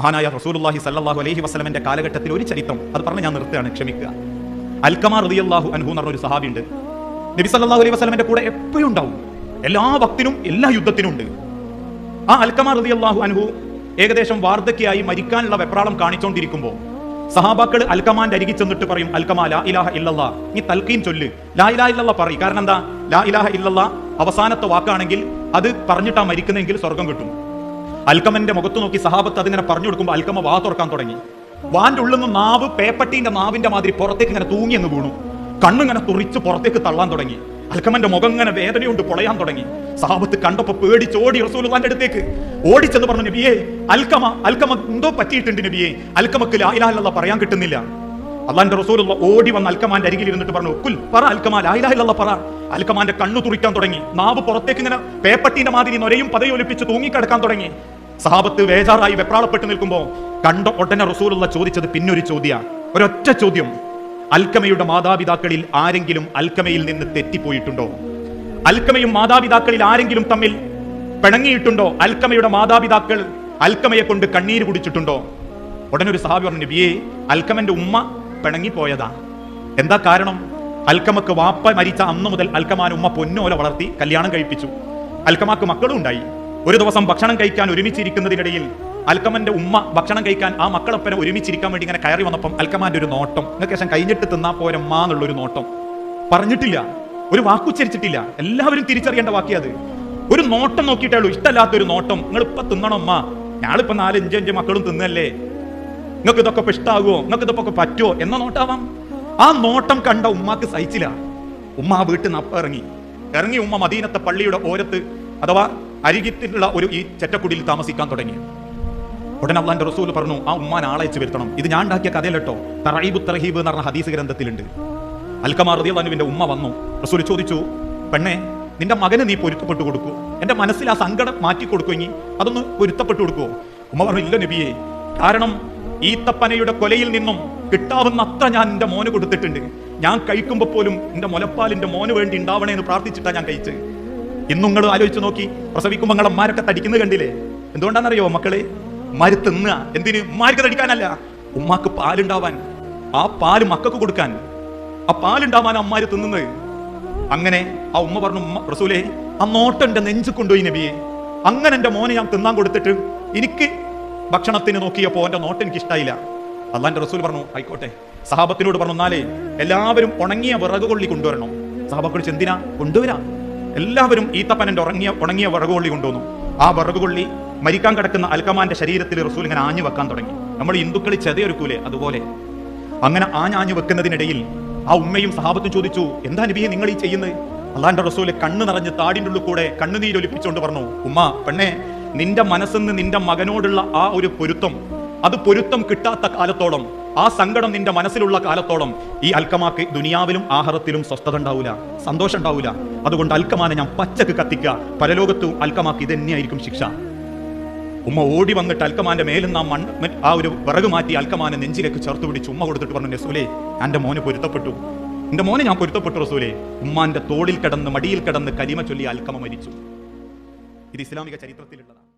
മഹാനായ റസൂലുള്ളാഹി സല്ലാഹു അലഹി വസ്ലമിന്റെ കാലഘട്ടത്തിൽ ഒരു ചരിത്രം. അത് പറഞ്ഞ് ഞാൻ നിർത്തുകയാണ് ക്ഷമിക്കുക. അൽക്കമാർ റളിയല്ലാഹു അൻഹു എന്ന് പറഞ്ഞൊരു സഹാബി ഉണ്ട് നബി സല്ലാഹു അലൈഹി വസ്ലമിന്റെ കൂടെ എപ്പോഴും ഉണ്ടാവും. എല്ലാ ഭക്തിനും എല്ലാ യുദ്ധത്തിനും ഉണ്ട്. ആ അൽക്കമാർ റളിയല്ലാഹു അൻഹു ഏകദേശം വാർദ്ധക്യമായി മരിക്കാനുള്ള വെപ്രാളം കാണിച്ചുകൊണ്ടിരിക്കുമ്പോൾ സഹാബാക്കൾ അൽക്കമാന്റെ അരികിൽ ചെന്നിട്ട് പറയും അൽക്കമാ ലാ ഇലാഹ ഇല്ലല്ലാ നീ തൽക്കീം ചൊല്ല്. ലാ ഇലാഹ ഇല്ലല്ലാ പറയും. കാരണം എന്താ? ലാ ഇലാഹ ഇല്ലല്ലാ അവസാനത്തെ വാക്കാണെങ്കിൽ അത് പറഞ്ഞിട്ടാ മരിക്കുന്നെങ്കിൽ സ്വർഗം കിട്ടും. അൽക്കമന്റെ മുഖത്ത് നോക്കി സഹാബത്ത് അതിങ്ങനെ പറഞ്ഞു കൊടുക്കുമ്പോൾ അൽക്കമ വാ തുറക്കാൻ തുടങ്ങി. വാന്റെ ഉള്ളിൽ നിന്ന് നാവ് പേപ്പട്ടീന്റെ നാവിന്റെ മാതിരി പുറത്തേക്ക് ഇങ്ങനെ തൂങ്ങി എന്ന് വീണു. കണ്ണിങ്ങനെ തുറിച്ച് പുറത്തേക്ക് തള്ളാൻ തുടങ്ങി. അൽക്കമന്റെ മുഖം ഇങ്ങനെ വേദനയുണ്ട് പൊളയാൻ തുടങ്ങി. സഹാബത്ത് കണ്ടപ്പോ പേടിച്ചോടി റസൂലുള്ളാന്റെ അടുത്തേക്ക്. ഓടിച്ചെന്ന് പറഞ്ഞു നബിയെ അൽക്കമ അൽക്കമ എന്തോ പറ്റിയിട്ടുണ്ട് നബിയെ. അൽക്കമക്ക് ലായിലാഹല്ല പറയാൻ കിട്ടുന്നില്ല. അള്ളാന്റെ റസൂലുള്ള ഓടി വന്ന് അൽക്കമാന്റെ അരികിൽ ഇരുന്നിട്ട് പറഞ്ഞു കുൽ പറ അൽക്കമാൽ ലായിലാഹില്ല പറ. അൽക്കമാന്റെ കണ്ണു തുറിക്കാൻ തുടങ്ങി. നാവ് പുറത്തേക്ക് ഇങ്ങനെ പേപ്പട്ടീന്റെ മാതിരി നൊരയും പതയൊലിപ്പിച്ച് തൂങ്ങിക്കിടക്കാൻ തുടങ്ങി. സഹാബത്ത് വേജാറായി വെപ്രാളപ്പെട്ട് നിൽക്കുമ്പോൾ കണ്ട ഉടനെ റസൂലുള്ള ചോദിച്ചത് പിന്നൊരു ചോദ്യ. ഒരൊറ്റ ചോദ്യം അൽക്കമയുടെ മാതാപിതാക്കളിൽ ആരെങ്കിലും അൽക്കമയിൽ നിന്ന് തെറ്റിപ്പോയിട്ടുണ്ടോ? അൽക്കമയും മാതാപിതാക്കളിൽ ആരെങ്കിലും തമ്മിൽ പിണങ്ങിയിട്ടുണ്ടോ? അൽക്കമയുടെ മാതാപിതാക്കൾ അൽക്കമയെ കൊണ്ട് കണ്ണീര് കുടിച്ചിട്ടുണ്ടോ? ഉടനൊരു സഹാബി പറഞ്ഞു നബിയെ അൽക്കമന്റെ ഉമ്മ പിണങ്ങിപ്പോയതാ. എന്താ കാരണം? അൽക്കമക്ക് വാപ്പ മരിച്ച അന്ന് മുതൽ അൽക്കമാൻ ഉമ്മ പൊന്നോല വളർത്തി കല്യാണം കഴിപ്പിച്ചു. അൽക്കമാക്ക് മക്കളും ഉണ്ടായി. ഒരു ദിവസം ഭക്ഷണം കഴിക്കാൻ ഒരുമിച്ചിരിക്കുന്നതിനിടയിൽ അൽക്കമന്റെ ഉമ്മ ഭക്ഷണം കഴിക്കാൻ ആ മക്കളൊപ്പനെ ഒരുമിച്ചിരിക്കാൻ വേണ്ടി ഇങ്ങനെ കയറി വന്നപ്പം അൽക്കമാന്റെ ഒരു നോട്ടം. നിങ്ങൾക്ക് ശേഷം കഴിഞ്ഞിട്ട് തിന്നാ പോരമ്മ എന്നുള്ളൊരു നോട്ടം. പറഞ്ഞിട്ടില്ല. ഒരു വാക്കുച്ചരിച്ചിട്ടില്ല. എല്ലാവരും തിരിച്ചറിയേണ്ട വാക്കിയത് ഒരു നോട്ടം നോക്കിയിട്ടേ ഉള്ളൂ. ഇഷ്ടമല്ലാത്ത ഒരു നോട്ടം. നിങ്ങൾ ഇപ്പൊ തിന്നണം അമ്മ ഞാളിപ്പോ നാലഞ്ച് അഞ്ച് മക്കളും തിന്നല്ലേ? നിങ്ങൾക്ക് ഇതൊക്കെ ഇഷ്ടാകുമോ നിങ്ങൾക്ക് ഇതൊക്കെ പറ്റുമോ എന്ന നോട്ടാവാം. ആ നോട്ടം കണ്ട ഉമ്മാക്ക് സഹിച്ചില്ല. ഉമ്മ ആ വീട്ടിൽ നിന്ന് ഇറങ്ങി. ഇറങ്ങി ഉമ്മ മദീനത്തെ പള്ളിയുടെ ഓരത്ത് അഥവാ അരികിലുള്ള ഒരു ഈ ചെറ്റക്കുടിയിൽ താമസിക്കാൻ തുടങ്ങി. ഉടനെ അള്ളാന്റെ റസൂൽ പറഞ്ഞു ആ ഉമ്മാൻ ആളയച്ച് വരുത്തണം. ഇത് ഞാൻ ഉണ്ടാക്കിയ കഥയല്ലോ തറൈബു തറഹീബ് എന്ന് പറഞ്ഞ ഹദീസ് ഗ്രന്ഥത്തിലുണ്ട്. അൽക്കമാർ റദിയുള്ളാനുവിന്റെ ഉമ്മ വന്നു. റസൂൽ ചോദിച്ചു പെണ്ണെ നിന്റെ മകന് നീ പൊരുത്തപ്പെട്ടു കൊടുക്കൂ. എന്റെ മനസ്സിൽ ആ സങ്കടം മാറ്റി കൊടുക്കുമെങ്കിൽ അതൊന്ന് പൊരുത്തപ്പെട്ടു കൊടുക്കുമോ ഉമ്മ പറഞ്ഞു ഇല്ല നബിയെ. കാരണം ഈത്തപ്പനയുടെ കൊലയിൽ നിന്നും കിട്ടാവുന്ന അത്ര ഞാൻ എന്റെ മോന് കൊടുത്തിട്ടുണ്ട്. ഞാൻ കഴിക്കുമ്പോൾ പോലും എന്റെ മുലപ്പാലിന്റെ മോന് വേണ്ടി ഉണ്ടാവണേ എന്ന് പ്രാർത്ഥിച്ചിട്ടാ ഞാൻ കഴിച്ചത്. ഇന്നും നിങ്ങൾ ആലോചിച്ച് നോക്കി പ്രസവിക്കുമ്പോൾ നിങ്ങളെ അമ്മാരൊക്കെ തടിക്കുന്നത് കണ്ടില്ലേ? എന്തുകൊണ്ടാണെന്നറിയോ മക്കളെ? ഉമ്മാര് തിന്നുക എന്തിന്? ഉമ്മാർക്ക് തടിക്കാനല്ല. ഉമ്മാക്ക് പാലുണ്ടാവാൻ ആ പാൽ മക്കൾക്ക് കൊടുക്കാൻ. ആ പാലുണ്ടാവാൻ അമ്മാര് തിന്നുന്നത്. അങ്ങനെ ആ ഉമ്മ പറഞ്ഞു ഉമ്മ റസൂലേ ആ നോട്ടം എന്റെ നെഞ്ചു കൊണ്ടുപോയി നബിയെ. അങ്ങനെ എന്റെ മോനെ ഞാൻ തിന്നാൻ കൊടുത്തിട്ട് എനിക്ക് ഭക്ഷണത്തിന് നോക്കിയപ്പോ എന്റെ നോട്ട് എനിക്ക് ഇഷ്ടായില്ല അള്ളാന്റെ റസൂൽ പറഞ്ഞു ആയിക്കോട്ടെ. സഹാബത്തിനോട് പറഞ്ഞു എന്നാലേ എല്ലാവരും ഉണങ്ങിയ വിറക് കൊള്ളി കൊണ്ടുവരണം സഹാബക്കൾ ചെന്തിനാ കൊണ്ടുവരാം. എല്ലാവരും ഈത്തപ്പനന്റെ ഉറങ്ങിയ ഉണങ്ങിയ വിറക് കൊള്ളി കൊണ്ടുവന്നു. ആ വിറക് കൊള്ളി മരിക്കാൻ കിടക്കുന്ന അൽക്കമാന്റെ ശരീരത്തിൽ റസൂൽ ഇങ്ങനെ ആഞ്ഞു വെക്കാൻ തുടങ്ങി. നമ്മൾ ഹിന്ദുക്കൾ ചെതയൊരുക്കൂലെ അതുപോലെ. അങ്ങനെ ആഞ്ഞാഞ്ഞു വെക്കുന്നതിനിടയിൽ ആ ഉമ്മയും സഹാബത്തും ചോദിച്ചു എന്താ നബിയെ നിങ്ങൾ ഈ ചെയ്യുന്നത്? അള്ളാന്റെ റസൂൽ കണ്ണ് നിറഞ്ഞ് താടിന്റെ ഉള്ളിൽ കൂടെ കണ്ണുനീരൊലിപ്പിച്ചുകൊണ്ട് പറഞ്ഞു ഉമ്മ പെണ്ണെ നിന്റെ മനസ്സിന്ന് നിന്റെ മകനോടുള്ള ആ ഒരു പൊരുത്തം അത് പൊരുത്തം കിട്ടാത്ത കാലത്തോളം ആ സങ്കടം നിന്റെ മനസ്സിലുള്ള കാലത്തോളം ഈ അൽക്കമാക്ക് ദുനിയാവിലും ആഹാരത്തിലും സ്വസ്ഥത ഉണ്ടാവില്ല സന്തോഷം ഉണ്ടാവില്ല അതുകൊണ്ട് അൽക്കമാനെ ഞാൻ പച്ചക്ക് കത്തിക്കുക. പരലോകത്തും അൽക്കമാക്ക് ഇത് തന്നെയായിരിക്കും ശിക്ഷ. ഉമ്മ ഓടി വന്നിട്ട് അൽക്കമാന്റെ മേലിൽ ആ മണ്ണ് ആ ഒരു വിറക് മാറ്റി അൽക്കമാനെ നെഞ്ചിലേക്ക് ചേർത്ത് പിടിച്ച് ഉമ്മ കൊടുത്തിട്ട് പറഞ്ഞു റസൂലേ എന്റെ മോനെ പൊരുത്തപ്പെട്ടു. എന്റെ മോനെ ഞാൻ പൊരുത്തപ്പെട്ടു റസൂലേ. ഉമ്മാന്റെ തോളിൽ കിടന്ന് മടിയിൽ കിടന്ന് കരിമ ചൊല്ലി അൽക്കമ മരിച്ചു. ഇത് ഇസ്ലാമിക ചരിത്രത്തിലുള്ളതാണ്.